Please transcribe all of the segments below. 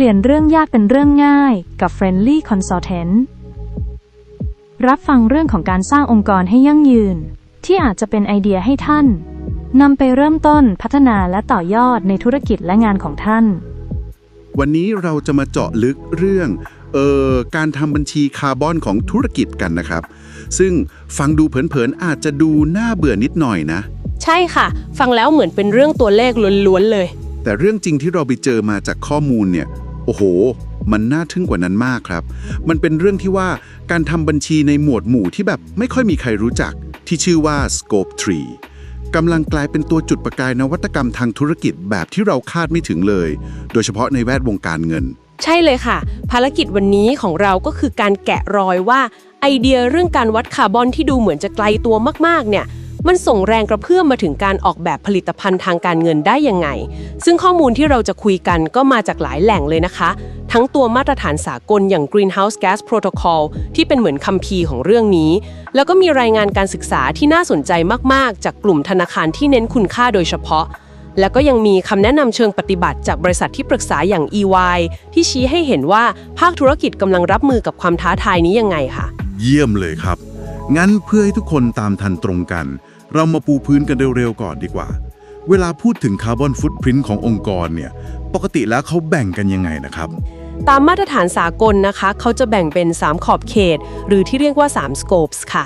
ลี่ยนเรื่องยากเป็นเรื่องง่ายกับ Friendly Consultant รับฟังเรื่องของการสร้างองค์กรให้ยั่งยืน ที่อาจจะเป็นไอเดียให้ท่านนำไปเริ่มต้นพัฒนาและต่อยอดในธุรกิจและงานของท่าน วันนี้เราจะมาเจาะลึกเรื่องเอ่อการทำบัญชีคาร์บอนของธุรกิจกันนะครับ ซึ่งฟังดูเผินๆอาจจะดูน่าเบื่อนิดหน่อยนะ ใช่ค่ะ ฟังแล้วเหมือนเป็นเรื่องตัวเลขล้วนๆเลย แต่เรื่องจริงที่เราไปเจอมาจากข้อมูลเนี่ย โอ้โห มันน่าทึ่งกว่านั้นมากครับ มันเป็นเรื่องที่ว่าการทำบัญชีในหมวดหมู่ที่แบบไม่ค่อยมีใครรู้จัก ที่ชื่อว่า Scope 3กำลังกลายเป็นตัวจุดประกายนวัตกรรมทางธุรกิจแบบที่เราคาดไม่ถึงเลย โดยเฉพาะในแวดวงการเงิน ใช่เลยค่ะ ภารกิจวันนี้ของเราก็คือการแกะรอยว่า ไอเดียเรื่องการวัดคาร์บอนที่ดูเหมือนจะไกลตัวมากๆ เนี่ย มันส่งแรงกระเพื่อมมาถึงการออกแบบผลิตภัณฑ์ทางการเงินได้ยังไง ซึ่งข้อมูลที่เราจะคุยกันก็มาจากหลายแหล่งเลยนะคะ ทั้งตัวมาตรฐานสากลอย่าง Greenhouse Gas Protocol ที่เป็นเหมือนคัมภีร์ของเรื่องนี้ แล้วก็มีรายงานการศึกษาที่น่าสนใจมากๆ จากกลุ่มธนาคารที่เน้นคุณค่าโดยเฉพาะแล้วก็ยังมีคำแนะนำเชิงปฏิบัติจากบริษัทที่ปรึกษาอย่าง EY ที่ชี้ให้เห็นว่าภาคธุรกิจกำลังรับมือกับความท้าทายนี้ยังไงค่ะ เยี่ยมเลยครับ งั้นเพื่อให้ทุกคนตามทันตรงกัน เรามาปูพื้นกันเร็วๆก่อนดีกว่า เวลาพูดถึงคาร์บอนฟุตพิ้นขององค์กรเนี่ย ปกติแล้วเขาแบ่งกันยังไงนะครับ ตามมาตรฐานสากลนะคะ เขาจะแบ่งเป็น 3 ขอบเขต หรือที่เรียกว่า 3 scopes ค่ะ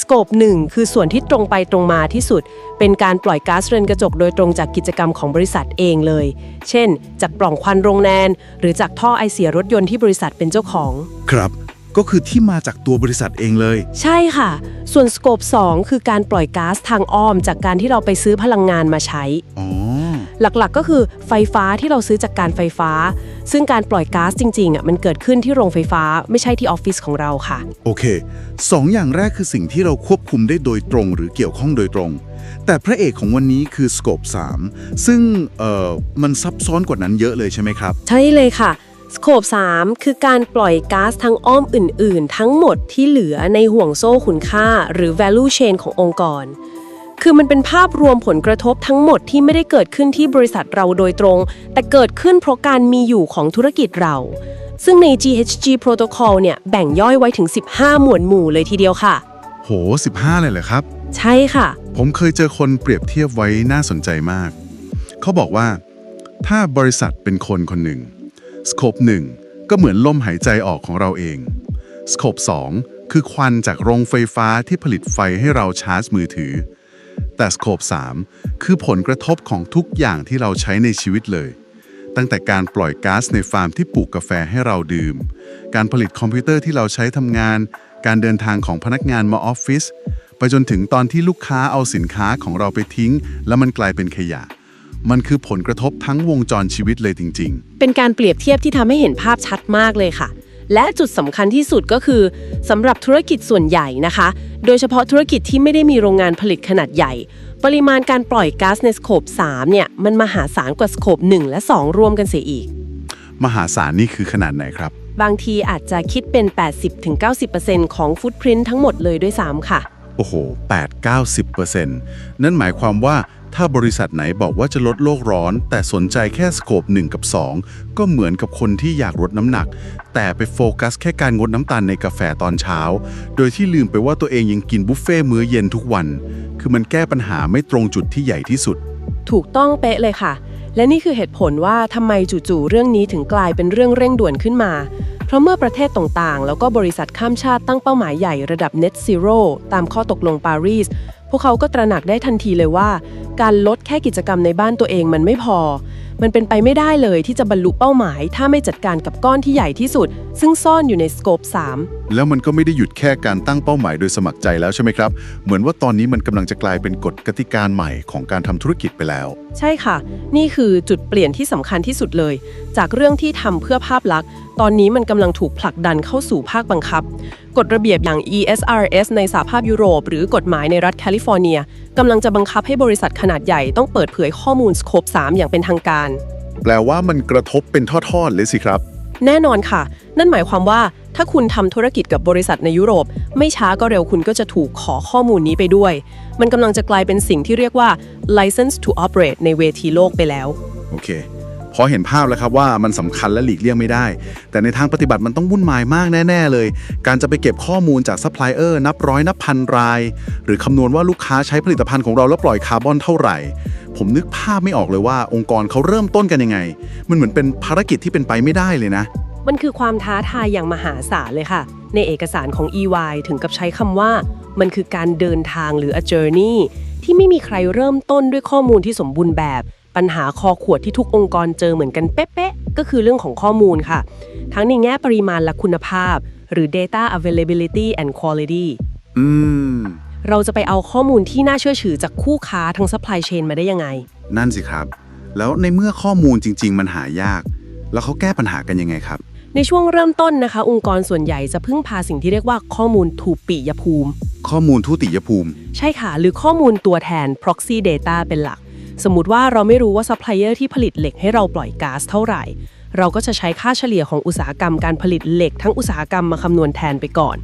สโคป1คือส่วนที่ตรงไปตรงมาที่สุด เป็นการปล่อยก๊าซเรือนกระจกโดยตรงจากกิจกรรมของบริษัทเองเลย เช่น จากปล่องควันโรงแรมหรือจากท่อไอเสียรถยนต์ที่บริษัทเป็นเจ้าของ ครับ ก็คือที่มาจากตัวบริษัทเองเลย ใช่ค่ะ ส่วนสโคป2 คือการปล่อยก๊าซทางอ้อม จากการที่เราไปซื้อพลังงานมาใช้ อ๋อ หลักๆก็คือไฟฟ้าที่เราซื้อจากการไฟฟ้า ซึ่งการปล่อยก๊าซจริงๆอะมันเกิดขึ้นที่โรงไฟฟ้าไม่ใช่ที่ออฟฟิศของเราค่ะ โอเคสองอย่างแรกคือสิ่งที่เราควบคุมได้โดยตรง หรือเกี่ยวข้องโดยตรง แต่พระเอกของวันนี้คือ Scope 3ซึ่งเอ่อมันซับซ้อนกว่านั้นเยอะเลยใช่ไหมครับ ใช่เลยค่ะ สโคป3 คือการปล่อยก๊าซทางอ้อมอื่น ๆ ทั้งหมดที่เหลือในห่วงโซ่คุณค่า หรือ value chain ขององค์กร คือมันเป็นภาพรวมผลกระทบทั้งหมดที่ไม่ได้เกิดขึ้นที่บริษัทเราโดยตรง แต่เกิดขึ้นเพราะการมีอยู่ของธุรกิจเรา ซึ่งใน GHG Protocol เนี่ยแบ่งย่อยไว้ถึง 15 หมวดหมู่เลยทีเดียวค่ะ โห 15 เลยเหรอครับ ใช่ค่ะ ผมเคยเจอคนเปรียบเทียบไว้น่าสนใจมาก เขาบอกว่า ถ้าบริษัทเป็นคนคนหนึ่ง สโคป1ก็เหมือนลมหายใจออกของเราเองสโคป2คือควันจากโรงไฟฟ้าที่ผลิตไฟให้เราชาร์จมือถือ แต่สโคป3คือผลกระทบของทุกอย่างที่เราใช้ในชีวิตเลย ตั้งแต่การปล่อยก๊าซในฟาร์มที่ปลูกกาแฟให้เราดื่ม การผลิตคอมพิวเตอร์ที่เราใช้ทำงาน การเดินทางของพนักงานมาออฟฟิศไปจนถึงตอนที่ลูกค้าเอาสินค้าของเราไปทิ้ง แล้วมันกลายเป็นขยะ มันคือผลกระทบทั้งวงจรชีวิตเลยจริงเป็นการเปรียบเทียบที่ทำให้เห็นภาพชัดมากเลยค่ะ และจุดสำคัญที่สุดก็คือสำหรับธุรกิจส่วนใหญ่นะคะ โดยเฉพาะธุรกิจที่ไม่ได้มีโรงงานผลิตขนาดใหญ่ ปริมาณการปล่อยก๊าซในสโคป3เนี่ยมันมหาศาลกว่าสโคป1 และ 2 รวมกันเสียอีกๆมหาศาลนี่คือขนาดไหนครับ บางทีอาจจะคิดเป็น 80-90%ของฟุตพิ้นทั้งหมดเลยด้วยซ้ำค่ะ โอ้โห 8-90%นั่นหมายความว่า ถ้าบริษัทไหนบอกว่าจะลดโลกร้อน แต่สนใจแค่สโคป1กับ 2 ก็เหมือนกับคนที่อยากลดน้ำหนัก แต่ไปโฟกัสแค่การงดน้ำตาลในกาแฟตอนเช้า โดยที่ลืมไปว่าตัวเองยังกินบุฟเฟ่ต์มื้อเย็นทุกวัน คือมันแก้ปัญหาไม่ตรงจุดที่ใหญ่ที่สุด ถูกต้องเป๊ะเลยค่ะ และนี่คือเหตุผลว่าทำไมจู่ๆเรื่องนี้ถึงกลายเป็นเรื่องเร่งด่วนขึ้นมาเพราะเมื่อประเทศต่างๆ แล้วก็บริษัทข้ามชาติตั้งเป้าหมายใหญ่ระดับ Net Zero ตามข้อตกลงปารีส พวกเขาก็ตระหนักได้ทันทีเลยว่า การลดแค่กิจกรรมในบ้านตัวเองมันไม่พอ มันเป็นไปไม่ได้เลยที่จะบรรลุเป้าหมาย ถ้าไม่จัดการกับก้อนที่ใหญ่ที่สุด ซึ่งซ่อนอยู่ในสโคป3แล้วมันก็ไม่ได้หยุดแค่การตั้งเป้าหมายโดยสมัครใจแล้วใช่ไหมครับ เหมือนว่าตอนนี้มันกำลังจะกลายเป็นกฎกติกาใหม่ของการทำธุรกิจไปแล้ว ใช่ค่ะ นี่คือจุดเปลี่ยนที่สำคัญที่สุดเลย จากเรื่องที่ทำเพื่อภาพลักษณ์ ตอนนี้มันกำลังถูกผลักดันเข้าสู่ภาคบังคับ กฎระเบียบอย่าง ESRS ในสหภาพยุโรป หรือกฎหมายในรัฐแคลิฟอร์เนีย กำลังจะบังคับให้บริษัทขนาดใหญ่ต้องเปิดเผยข้อมูลสโคป3อย่างเป็นทางการ แปลว่ามันกระทบเป็นทอดๆเลยสิครับ แน่นอนค่ะ นั่นหมายความว่าถ้าคุณทำธุรกิจกับบริษัทในยุโรป ไม่ช้าก็เร็วคุณก็จะถูกขอข้อมูลนี้ไปด้วย มันกำลังจะกลายเป็นสิ่งที่เรียกว่า license to operate ในเวทีโลกไปแล้ว โอเค พอเห็นภาพแล้วครับว่ามันสำคัญและหลีกเลี่ยงไม่ได้ แต่ในทางปฏิบัติมันต้องวุ่นวายมากแน่ ๆ เลย การจะไปเก็บข้อมูลจากซัพพลายเออร์นับร้อยนับพันราย หรือคำนวณว่าลูกค้าใช้ผลิตภัณฑ์ของเราแล้วปล่อยคาร์บอนเท่าไหร่ ผมนึกภาพไม่ออกเลยว่าองค์กรเขาเริ่มต้นกันยังไง มันเหมือนเป็นภารกิจที่เป็นไปไม่ได้เลยนะ มันคือความท้าทายอย่างมหาศาลเลยค่ะ ในเอกสารของ EY ถึงกับใช้คำว่า มันคือการเดินทางหรือ a journey ที่ไม่มีใครเริ่มต้นด้วยข้อมูลที่สมบูรณ์แบบ ปัญหาคอขวดที่ทุกองค์กรเจอเหมือนกันเป๊ะๆ ก็คือเรื่องของข้อมูลค่ะ ทั้งในแง่ปริมาณและคุณภาพ หรือ data availability and quality อืม เราจะไปเอาข้อมูลที่น่าเชื่อถือจากคู่ค้าทั้ง supply chain มาได้ยังไง นั่นสิครับ แล้วในเมื่อข้อมูลจริง ๆ มันหายาก แล้วเขาแก้ปัญหากันยังไงครับ ในช่วงเริ่มต้นนะคะ องค์กรส่วนใหญ่จะพึ่งพาสิ่งที่เรียกว่าข้อมูลถูกปิยภูมิ ข้อมูลทุติยภูมิ ใช่ค่ะ หรือข้อมูลตัวแทน proxy data เป็นหลัก สมมุติว่าเราไม่รู้ว่าซัพพลายเออร์ที่ผลิตเหล็กให้เราปล่อยก๊าซเท่าไหร่ เราก็จะใช้ค่าเฉลี่ยของอุตสาหกรรมการผลิตเหล็กทั้งอุตสาหกรรมมาคำนวณแทนไปก่อน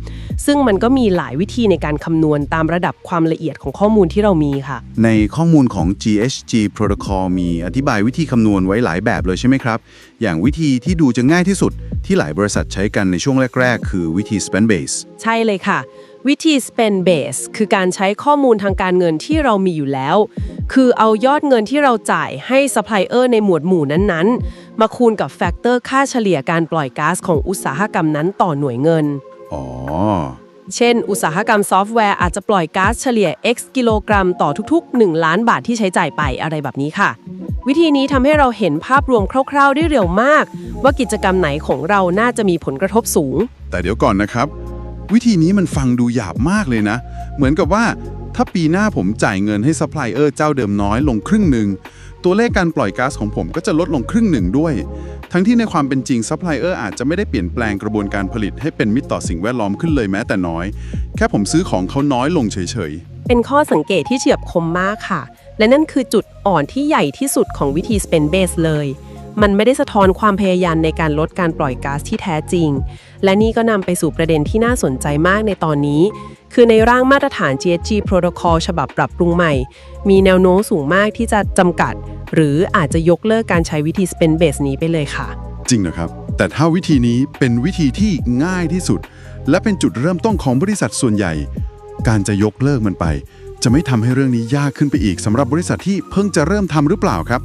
ซึ่งมันก็มีหลายวิธีในการคำนวณตามระดับความละเอียดของข้อมูลที่เรามีค่ะ ในข้อมูลของ GHG Protocol มีอธิบายวิธีคำนวณไว้หลายแบบเลยใช่ไหมครับ อย่างวิธีที่ดูจะง่ายที่สุดที่หลายบริษัทใช้กันในช่วงแรก ๆ คือวิธี spend base ใช่เลยค่ะ วิธี spend base คือการใช้ข้อมูลทางการเงินที่เรามีอยู่แล้ว คือเอายอดเงินที่เราจ่ายให้ supplier ในหมวดหมู่นั้นๆ มาคูณกับแฟกเตอร์ค่าเฉลี่ยการปล่อยก๊าซของอุตสาหกรรมนั้นต่อหน่วยเงิน อ๋อ เช่น อุตสาหกรรมซอฟต์แวร์อาจจะปล่อยก๊าซเฉลี่ย x กิโลกรัมต่อทุก ๆ 1 ล้านบาทที่ใช้จ่ายไปอะไรแบบนี้ค่ะ วิธีนี้ทำให้เราเห็นภาพรวมคร่าว ๆ ได้เร็วมาก ว่ากิจกรรมไหนของเราน่าจะมีผลกระทบสูง แต่เดี๋ยวก่อนนะครับ วิธีนี้มันฟังดูหยาบมากเลยนะ เหมือนกับว่าถ้าปีหน้าผมจ่ายเงินให้ซัพพลายเออร์เจ้าเดิมน้อยลงครึ่งหนึ่งตัวเลขการปล่อยก๊าซของผมก็จะลดลงครึ่งหนึ่งด้วย ทั้งที่ในความเป็นจริงซัพพลายเออร์อาจจะไม่ได้เปลี่ยนแปลงกระบวนการผลิตให้เป็นมิตรต่อสิ่งแวดล้อมขึ้นเลยแม้แต่น้อย แค่ผมซื้อของเขาน้อยลงเฉยเป็นข้อสังเกตที่เฉียบคมมากค่ะ และนั่นคือจุดอ่อนที่ใหญ่ที่สุดของวิธี spend base เลย มันไม่ได้สะท้อนความพยายามในการลดการปล่อยก๊าซที่แท้จริง และนี่ก็นำไปสู่ประเด็นที่น่าสนใจมากในตอนนี้ คือในร่างมาตรฐาน GHG Protocol ฉบับปรับปรุงใหม่ มีแนวโน้มสูงมากที่จะจำกัด หรืออาจจะยกเลิกการใช้วิธี spend base นี้ไปเลยค่ะ จริงนะครับ แต่ถ้าวิธีนี้เป็นวิธีที่ง่ายที่สุด และเป็นจุดเริ่มต้นของบริษัทส่วนใหญ่ การจะยกเลิกมันไป จะไม่ทำให้เรื่องนี้ยากขึ้นไปอีกสำหรับบริษัทที่เพิ่งจะเริ่มทำหรือเปล่าครับ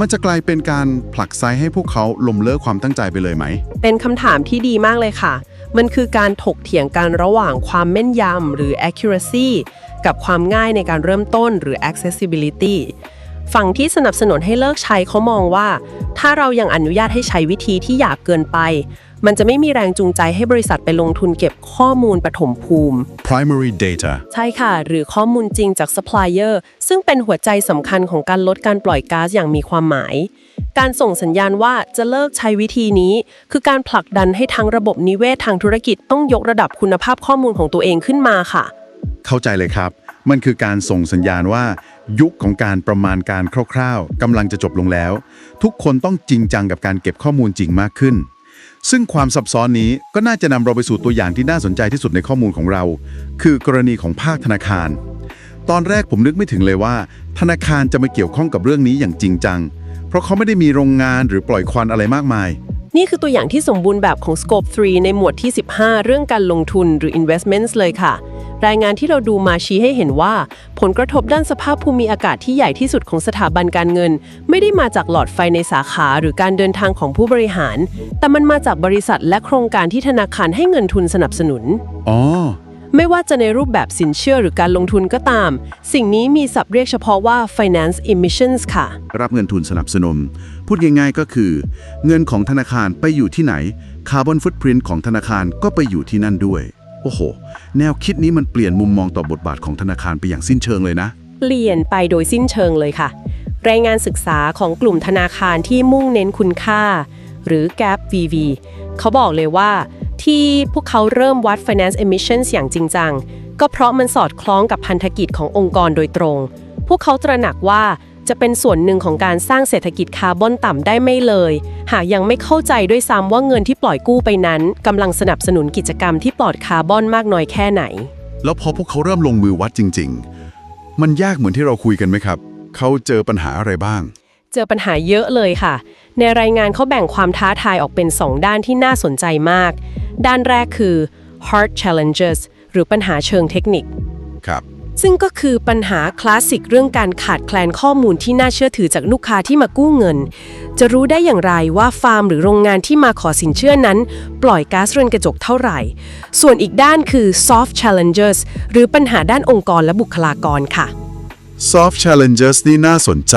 มันจะกลายเป็นการผลักไซให้พวกเขาล้มเลิกความตั้งใจไปเลยไหม เป็นคำถามที่ดีมากเลยค่ะ มันคือการถกเถียงกันระหว่างความแม่นยำหรือ accuracy กับความง่ายในการเริ่มต้นหรือ accessibility ฝั่งที่สนับสนุนให้เลิกใช้เขามองว่า ถ้าเรายังอนุญาตให้ใช้วิธีที่หยาบเกินไป มันจะไม่มีแรงจูงใจให้บริษัทไปลงทุนเก็บข้อมูลปฐมภูมิ primary data ใช่ค่ะ หรือข้อมูลจริงจากซัพพลายเออร์ซึ่งเป็นหัวใจสำคัญของการลดการปล่อยก๊าซอย่างมีความหมาย การส่งสัญญาณว่าจะเลิกใช้วิธีนี้ คือการผลักดันให้ทั้งระบบนิเวศทางธุรกิจต้องยกระดับคุณภาพข้อมูลของตัวเองขึ้นมาค่ะ เข้าใจเลยครับ มันคือการส่งสัญญาณว่า ยุคของการประมาณการคร่าวๆกำลังจะจบลงแล้ว ทุกคนต้องจริงจังกับการเก็บข้อมูลจริงมากขึ้น ซึ่งความซับซ้อนนี้ก็น่าจะนำเราไปสู่ตัวอย่างที่น่าสนใจที่สุดในข้อมูลของเรา คือกรณีของภาคธนาคาร ตอนแรกผมนึกไม่ถึงเลยว่า ธนาคารจะมาเกี่ยวข้องกับเรื่องนี้อย่างจริงจัง เพราะเขาไม่ได้มีโรงงานหรือปล่อยควันอะไรมากมาย นี่คือตัวอย่างที่สมบูรณ์แบบของ Scope 3 ในหมวดที่ 15 เรื่องการลงทุนหรือ investments เลยค่ะ รายงานที่เราดูมาชี้ให้เห็นว่า ผลกระทบด้านสภาพภูมิอากาศที่ใหญ่ที่สุดของสถาบันการเงิน ไม่ได้มาจากหลอดไฟในสาขาหรือการเดินทางของผู้บริหาร แต่มันมาจากบริษัทและโครงการที่ธนาคารให้เงินทุนสนับสนุน อ๋อ ไม่ว่าจะในรูปแบบสินเชื่อหรือการลงทุนก็ตาม สิ่งนี้มีศัพท์เรียกเฉพาะว่า finance emissions ค่ะ รับเงินทุนสนับสนุน พูดง่ายๆก็คือ เงินของธนาคารไปอยู่ที่ไหน คาร์บอนฟุตพิ n t ของธนาคารก็ไปอยู่ที่นั่นด้วย โอ้โห แนวคิดนี้มันเปลี่ยนมุมมองต่อบทบาทของธนาคารไปอย่างสิ้นเชิงเลยนะ เปลี่ยนไปโดยสิ้นเชิงเลยค่ะ รายงานศึกษาของกลุ่มธนาคารที่มุ่งเน้นคุณค่า หรือ GAP VV เขาบอกเลยว่า ที่พวกเขาเริ่มวัด finance emissions อย่างจริงจังก็เพราะมันสอดคล้องกับพันธกิจขององค์กรโดยตรง พวกเขาตระหนักว่า จะเป็นส่วนหนึ่งของการสร้างเศรษฐกิจคาร์บอนต่ำได้ไม่เลย หากยังไม่เข้าใจด้วยซ้ำว่าเงินที่ปล่อยกู้ไปนั้นกำลังสนับสนุนกิจกรรมที่ปลอดคาร์บอนมากน้อยแค่ไหน แล้วพอพวกเขาเริ่มลงมือวัดจริง ๆ มันยากเหมือนที่เราคุยกันไหมครับ เขาเจอปัญหาอะไรบ้าง เจอปัญหาเยอะเลยค่ะ ในรายงานเขาแบ่งความท้าทายออกเป็น 2 ด้านที่น่าสนใจมาก ด้านแรกคือ hard challenges หรือปัญหาเชิงเทคนิค ครับ ซึ่งก็คือปัญหาคลาสสิกเรื่องการขาดแคลนข้อมูลที่น่าเชื่อถือจากลูกค้าที่มากู้เงิน จะรู้ได้อย่างไรว่าฟาร์มหรือโรงงานที่มาขอสินเชื่อนั้น ปล่อยก๊าซเรือนกระจกเท่าไหร่ ส่วนอีกด้านคือ soft challenges หรือปัญหาด้านองค์กรและบุคลากรค่ะ soft challenges นี่น่าสนใจ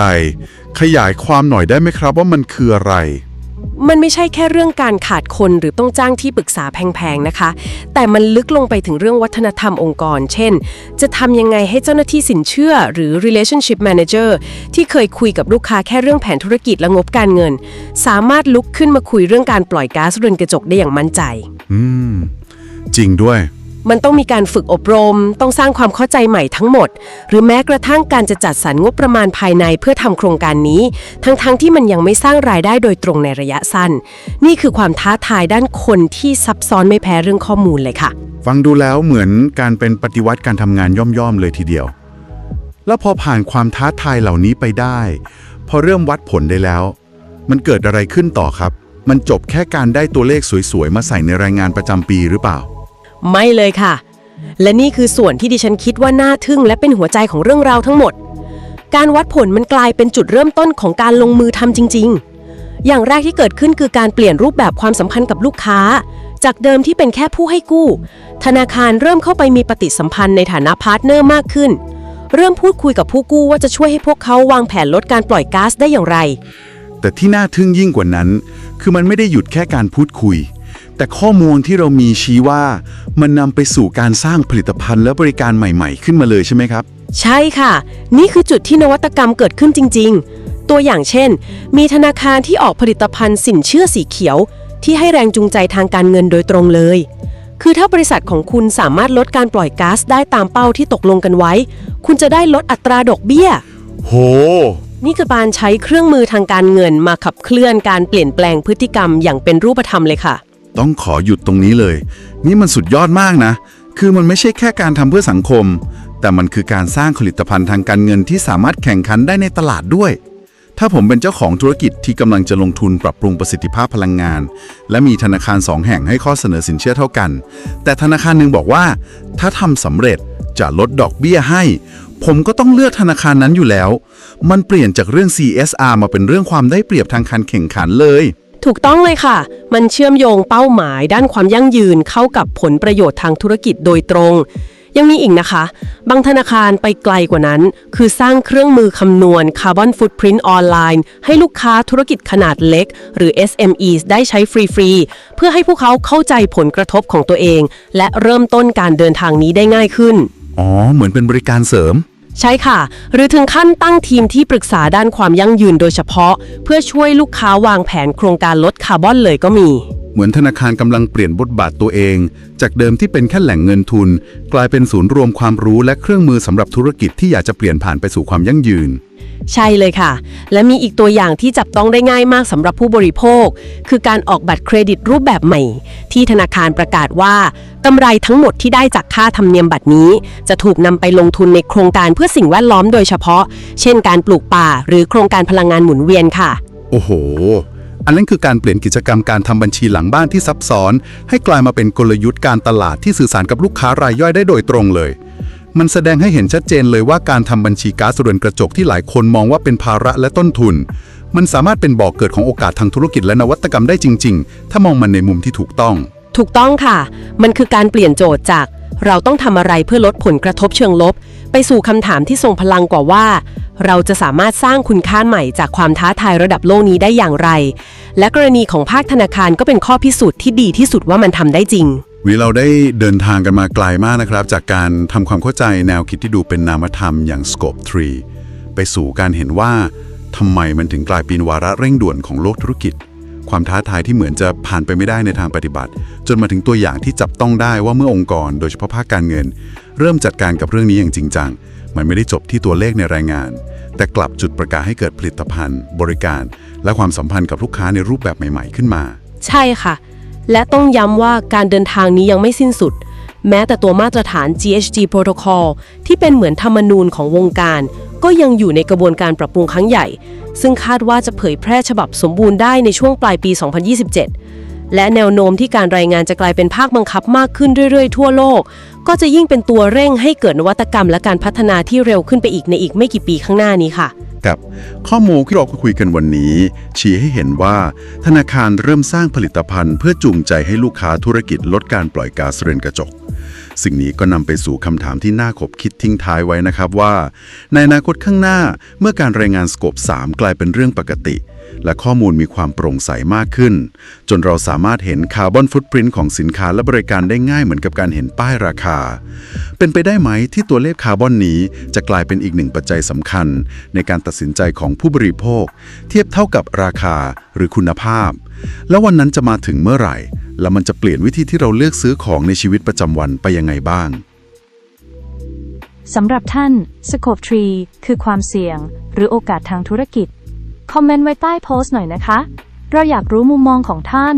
ขยายความหน่อยได้ไหมครับว่ามันคืออะไร มันไม่ใช่แค่เรื่องการขาดคนหรือต้องจ้างที่ปรึกษาแพงๆนะคะ แต่มันลึกลงไปถึงเรื่องวัฒนธรรมองค์กร เช่น จะทำยังไงให้เจ้าหน้าที่สินเชื่อ หรือ relationship manager ที่เคยคุยกับลูกค้าแค่เรื่องแผนธุรกิจและงบการเงิน สามารถลุกขึ้นมาคุยเรื่องการปล่อยก๊าซเรือนกระจกได้อย่างมั่นใจ อืม จริงด้วย มันต้องมีการฝึกอบรม ต้องสร้างความเข้าใจใหม่ทั้งหมด หรือแม้กระทั่งการจะจัดสรรงบประมาณภายในเพื่อทำโครงการนี้ ทั้งๆทที่มันยังไม่สร้างรายได้โดยตรงในระยะสั้น นี่คือความท้าทายด้านคนที่ซับซ้อนไม่แพ้เรื่องข้อมูลเลยค่ะ ฟังดูแล้วเหมือนการเป็นปฏิวัติการทำงานย่อมๆเลยทีเดียว แล้วพอผ่านความท้าทายเหล่านี้ไปได้ พอเริ่มวัดผลได้แล้ว มันเกิดอะไรขึ้นต่อครับ มันจบแค่การได้ตัวเลขสวยๆมาใส่ในรายงานประจำปีหรือเปล่า ไม่เลยค่ะ และนี่คือส่วนที่ดิฉันคิดว่าน่าทึ่งและเป็นหัวใจของเรื่องราวทั้งหมด การวัดผลมันกลายเป็นจุดเริ่มต้นของการลงมือทำจริง ๆ อย่างแรกที่เกิดขึ้นคือการเปลี่ยนรูปแบบความสัมพันธ์กับลูกค้า จากเดิมที่เป็นแค่ผู้ให้กู้ ธนาคารเริ่มเข้าไปมีปฏิสัมพันธ์ในฐานะพาร์ทเนอร์มากขึ้น เริ่มพูดคุยกับผู้กู้ว่าจะช่วยให้พวกเขาวางแผนลดการปล่อยก๊าซได้อย่างไร แต่ที่น่าทึ่งยิ่งกว่านั้น คือมันไม่ได้หยุดแค่การพูดคุย แต่ข้อมูลที่เรามีชี้ว่า มันนำไปสู่การสร้างผลิตภัณฑ์และบริการใหม่ ๆ ขึ้นมาเลยใช่ไหมครับ ใช่ค่ะ นี่คือจุดที่นวัตกรรมเกิดขึ้นจริง ๆ ตัวอย่างเช่น มีธนาคารที่ออกผลิตภัณฑ์สินเชื่อสีเขียว ที่ให้แรงจูงใจทางการเงินโดยตรงเลย คือถ้าบริษัทของคุณสามารถลดการปล่อยก๊าซได้ตามเป้าที่ตกลงกันไว้ คุณจะได้ลดอัตราดอกเบี้ย โห นี่คือการใช้เครื่องมือทางการเงินมาขับเคลื่อนการเปลี่ยนแปลงพฤติกรรมอย่างเป็นรูปธรรมเลยค่ะ ต้องขอหยุดตรงนี้เลย นี่มันสุดยอดมากนะ คือมันไม่ใช่แค่การทำเพื่อสังคม แต่มันคือการสร้างผลิตภัณฑ์ทางการเงินที่สามารถแข่งขันได้ในตลาดด้วย ถ้าผมเป็นเจ้าของธุรกิจที่กำลังจะลงทุนปรับปรุงประสิทธิภาพพลังงาน และมีธนาคารสองแห่งให้ข้อเสนอสินเชื่อเท่ากัน แต่ธนาคารหนึ่งบอกว่า ถ้าทำสำเร็จจะลดดอกเบี้ยให้ ผมก็ต้องเลือกธนาคารนั้นอยู่แล้ว มันเปลี่ยนจากเรื่อง CSR มาเป็นเรื่องความได้เปรียบทางการแข่งขันเลย ถูกต้องเลยค่ะ มันเชื่อมโยงเป้าหมายด้านความยั่งยืนเข้ากับผลประโยชน์ทางธุรกิจโดยตรง ยังมีอีกนะคะ บางธนาคารไปไกลกว่านั้น คือสร้างเครื่องมือคำนวณ Carbon Footprint ออนไลน์ ให้ลูกค้าธุรกิจขนาดเล็ก หรือ SMEs ได้ใช้ฟรี ๆ เพื่อให้พวกเขาเข้าใจผลกระทบของตัวเอง และเริ่มต้นการเดินทางนี้ได้ง่ายขึ้น อ๋อ เหมือนเป็นบริการเสริม ใช่ค่ะ หรือถึงขั้นตั้งทีมที่ปรึกษาด้านความยั่งยืนโดยเฉพาะ เพื่อช่วยลูกค้าวางแผนโครงการลดคาร์บอนเลยก็มี เหมือนธนาคารกำลังเปลี่ยนบทบาทตัวเอง จากเดิมที่เป็นแค่แหล่งเงินทุน กลายเป็นศูนย์รวมความรู้และเครื่องมือสำหรับธุรกิจที่อยากจะเปลี่ยนผ่านไปสู่ความยั่งยืน ใช่เลยค่ะ และมีอีกตัวอย่างที่จับต้องได้ง่ายมากสำหรับผู้บริโภค คือการออกบัตรเครดิตรูปแบบใหม่ ที่ธนาคารประกาศว่ากำไรทั้งหมดที่ได้จากค่าธรรมเนียมบัตรนี้ จะถูกนำไปลงทุนในโครงการเพื่อสิ่งแวดล้อมโดยเฉพาะ เช่น การปลูกป่า หรือโครงการพลังงานหมุนเวียนค่ะ โอ้โห อันนั้นคือการเปลี่ยนกิจกรรมการทำบัญชีหลังบ้านที่ซับซ้อน ให้กลายมาเป็นกลยุทธ์การตลาดที่สื่อสารกับลูกค้ารายย่อยได้โดยตรงเลย มันแสดงให้เห็นชัดเจนเลยว่าการทำบัญชีก๊าซเรือนกระจกที่หลายคนมองว่าเป็นภาระและต้นทุน มันสามารถเป็นบ่อกเกิดของโอกาสทางธุรกิจและนวัตกรรมได้จริง ๆ ถ้ามองมันในมุมที่ถูกต้อง ถูกต้องค่ะ มันคือการเปลี่ยนโจทย์จาก เราต้องทำอะไรเพื่อลดผลกระทบเชิงลบ ไปสู่คำถามที่ทรงพลังกว่าว่า เราจะสามารถสร้างคุณค่าใหม่จากความท้าทายระดับโลกนี้ได้อย่างไร และกรณีของภาคธนาคารก็เป็นข้อพิสูจน์ที่ดีที่สุดว่ามันทำได้จริง วิเราได้เดินทางกันมาไกลมากนะครับ จากการทำความเข้าใจแนวคิดที่ดูเป็นนามธรรมอย่าง Scope 3 ไปสู่การเห็นว่าทำไมมันถึงกลายเป็นวาระเร่งด่วนของโลกธุรกิจ ความท้าทายที่เหมือนจะผ่านไปไม่ได้ในทางปฏิบัติ จนมาถึงตัวอย่างที่จับต้องได้ว่าเมื่อองค์กร โดยเฉพาะภาคการเงิน เริ่มจัดการกับเรื่องนี้อย่างจริงจังมันไม่ได้จบที่ตัวเลขในรายงาน แต่กลับจุดประกายให้เกิดผลิตภัณฑ์ บริการ และความสัมพันธ์กับลูกค้าในรูปแบบใหม่ ๆ ขึ้นมา ใช่ค่ะ และต้องย้ำว่าการเดินทางนี้ยังไม่สิ้นสุด แม้แต่ตัวมาตรฐาน GHG Protocol ที่เป็นเหมือนธรรมนูญของวงการ ก็ยังอยู่ในกระบวนการปรับปรุงครั้งใหญ่ ซึ่งคาดว่าจะเผยแพร่ฉบับสมบูรณ์ได้ในช่วงปลายปี 2027 และแนวโน้มที่การรายงานจะกลายเป็นภาคบังคับมากขึ้นเรื่อยๆ ทั่วโลก ก็จะยิ่งเป็นตัวเร่งให้เกิดนวัตกรรมและการพัฒนาที่เร็วขึ้นไปอีกในอีกไม่กี่ปีข้างหน้านี้ค่ะ กับข้อมูลที่เราคุยกันวันนี้ ชี้ให้เห็นว่า ธนาคารเริ่มสร้างผลิตภัณฑ์ เพื่อจูงใจให้ลูกค้าธุรกิจลดการปล่อยก๊าซเรือนกระจก สิ่งนี้ก็นำไปสู่คำถามที่น่าขบคิดทิ้งท้ายไว้นะครับว่า ในอนาคตข้างหน้าเมื่อการรายงานสโคป3 กลายเป็นเรื่องปกติ และข้อมูลมีความโปร่งใสมากขึ้น จนเราสามารถเห็นคาร์บอนฟุตปรินต์ของสินค้าและบริการได้ง่ายเหมือนกับการเห็นป้ายราคา เป็นไปได้ไหมที่ตัวเลขคาร์บอนนี้ จะกลายเป็นอีกหนึ่งปัจจัยสำคัญ ในการตัดสินใจของผู้บริโภค เทียบเท่ากับราคาหรือคุณภาพ แล้ววันนั้นจะมาถึงเมื่อไหร่ แล้วมันจะเปลี่ยนวิธีที่เราเลือกซื้อของในชีวิตประจำวันไปยังไงบ้างสำหรับท่าน Scope 3คือความเสี่ยง หรือโอกาสทางธุรกิจ คอมเมนต์ไว้ใต้โพสต์หน่อยนะคะ เราอยากรู้มุมมองของท่าน